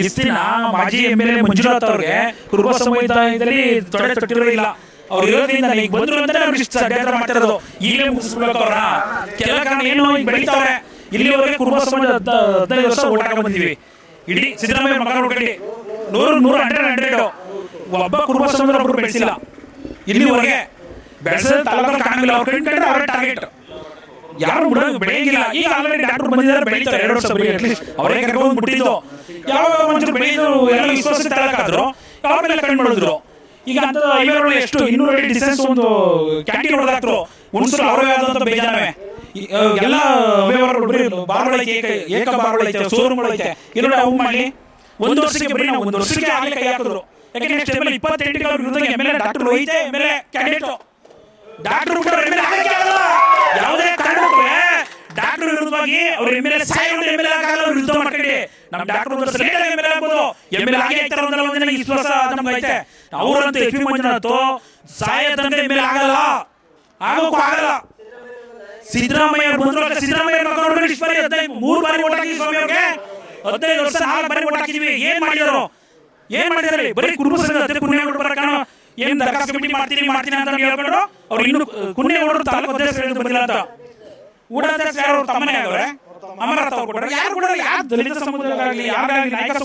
ಇಸ್ತಿನ ಮಾಜಿ M L A Manjunath ಅವ್ರಿಗೆ ಕುರುಬ ಸಮುದಾಯದಲ್ಲಿ ತೊಡೆ ತೊಟ್ಟಿರೋದಿಲ್ಲ ಅವ್ರು ಇರೋದ್ರಿಂದ ಈಗ ಬಂದ್ರು ಅಂತ ಅವ್ರಿಗೆ ಇಷ್ಟು ಅಡ್ಡಾಟ ಮಾಡ್ತಿರೋದು. ಈಗಲೇ ಮುಗಿಸ್ಬೇಕು ಅವ್ರ ಕೆಲ ಕಾರಣ ಏನು ಈಗ ಬೆಳೀತಾವ್ರೆ. ಇಲ್ಲಿವರೆಗೆ ಕುರುಬ ಹದ್- ಹದಿನೈದು ವರ್ಷ ಓಟಾಕ ಬಂದಿವಿ ಇಡೀ ಸಿದ್ದರಾಮಯ್ಯ ಮಗ ನೋಡ್ಕೊಳ್ಳಿ ನೂರು ನೂರು ಹಂಡ್ರೆಡ್ ಹಂಡ್ರೆಡ್ ಒಬ್ಬ ಕುರುಬ ಸಮಾಜ ಒಬ್ರು ಬೆಳೆಸಿಲ್ಲ. ಇಲ್ಲಿವರೆಗೆ ಬೆಳೆಸಿದ ತಾಲೂಕಲ್ಲಿ ಕಾಣಲಿಲ್ಲ ಅವ್ರು ಕಣ್ ಕಂಡ್ರೆ ಅವರೇ ಟಾರ್ಗೆಟ್ ಯಾರು ಬಿಡೋದು ಬೆಳೆಯಂಗಿಲ್ಲ. ಈಗ ಆಲ್ರೆಡಿ ಡಾಕ್ಟರ್ ಬಂದಿದ್ದಾರೆ ಬೆಳೀತಾರೆ. ಎರಡು ವರ್ಷ ಬರೀ ಅಟ್ಲೀಸ್ಟ್ ಅವರೇ ಕರ್ಕೊಂಡು ಬಿಟ್ಟಿದ್ದು. ಯಾವ ಮಂಜೂರು ಬೆಳೆಯೋದು ಎಲ್ಲ ವಿಶ್ವಾಸ ತಳಕಾದ್ರು ಯಾವ ಮೇಲೆ ಕಣ್ಣು ಮಾಡಿದ್ರು ಈಗ ಅಂತ ಐವರಲ್ಲಿ ಎಷ್ಟು ಇನ್ನೂರ ಅಡಿ ಡಿಸ್ಟೆನ್ಸ್ ಒಂದು ಕ್ಯಾಂಟೀನ್ ಹೊಡೆದಾಕ್ರು ಹುಣಸರು ಅವರೇ ಆದಂತ ಬೇಜಾರವೇ ಎಲ್ಲ ಅವ್ಯವಹಾರಗಳು ಬಾರ್ಗಳೈತೆ ಏಕ ಏಕ ಬಾರ್ಗಳು ಐತೆ ಶೋರೂಮ್ಗಳು ಇಲ್ಲ ಅವು ಮಾಡಿ. ಒಂದು ವರ್ಷಕ್ಕೆ ಬರೀ ನಾವು ಒಂದು ವರ್ಷಕ್ಕೆ ಆಗಲೇ ಕೈ ಹಾಕಿದ್ರು. ಯಾಕೆ ನೆಕ್ಸ್ಟ್ ಟೈಮಲ್ಲಿ ಇಪ್ಪತ್ತೆಂಟಿಗೆ ಅವ್ರ ವಿರುದ್ಧ ಎಂ ಎಲ್ ಎ ಡಾಕ್ಟರ್ ಐತೆ M L A candidate doctor ಕೂಡ ಎಂ ಎಲ್ ಆಗಲ್ಲ. ವಿರುದ್ಧವಾಗಿ ಅವ್ರ ಎಂ ಎಲ್ ಎ ಸಾಯೋದು ಎಂ ಎಲ್ ಆಗಲ್ಲ, ಅವ್ರು ಯುದ್ಧ ಮಾಡ್ಕೊಂಡೆ ನಮ್ಮ ಡಾಕ್ಟರ್ ಒಂದು ಎಂ ಎಲ್ ಎ ಆಗ್ಬೋದು. ಎಂ ಎಲ್ ಎ ಆಗೇ ಒಂದಲ್ಲ ಒಂದಿನ ವಿಶ್ವಾಸ ನಮ್ಗೆ ಐತೆ. ಅವರಂತೂ ಎಚ್ ಪಿ ಮಂಜುನಾಥ್ ಸಾಯ ತನಕ ಎಂ ಎಲ್ ಆಗಲ್ಲ. ಆಗೋಕ್ಕೂ ಆಗಲ್ಲ. ಸಿದ್ದರಾಮಯ್ಯ ಬಂದ್ರು ಸಿದ್ದರಾಮಯ್ಯ ಮಕ್ಕಳು ಇಷ್ಟು ಬಾರಿ ಮೂರು ಬಾರಿ ಓಟ್ ಸ್ವಾಮಿ ಅವ್ರಿಗೆ. ಹದಿನೈದು ವರ್ಷ ನಾಲ್ಕು ಬಾರಿ ಓಟ್ ಹಾಕಿದ್ವಿ. ಏನ್ ಮಾಡಿದ್ರು? ಏನ್ ಮಾಡಿದಾರೆ ಬರೀ ಕುಟುಂಬ ಸಂಘ ಏನ್ ದರಖಾಸ್ತು ಕಮಿಟಿ ಮಾಡ್ತೀನಿ ಮಾಡ್ತೀನಿ ಅಂತ ಹೇಳ್ಕೊಂಡು ಅವ್ರು ಇನ್ನು ಕುಣ್ಯ ಹೊಡೆದ್ರು ತಾಲೂಕು ಅಧ್ಯಕ್ಷ ಬಂದಿಲ್ಲ ಅಂತ. ಊಡಾಧ್ಯಕ್ಷ ಯಾರು ಅವ್ರ ತಮ್ಮನೇ ಆಗವ್ರೆ ಅಮರನಾಥ್ ಅವ್ರು ಯಾರು ಕೊಡೋರು ಯಾರು ದಲಿತ ಸಮುದಾಯಕ್ಕಾಗಲಿ ಯಾರಾಗಲಿ ನಾಯಕ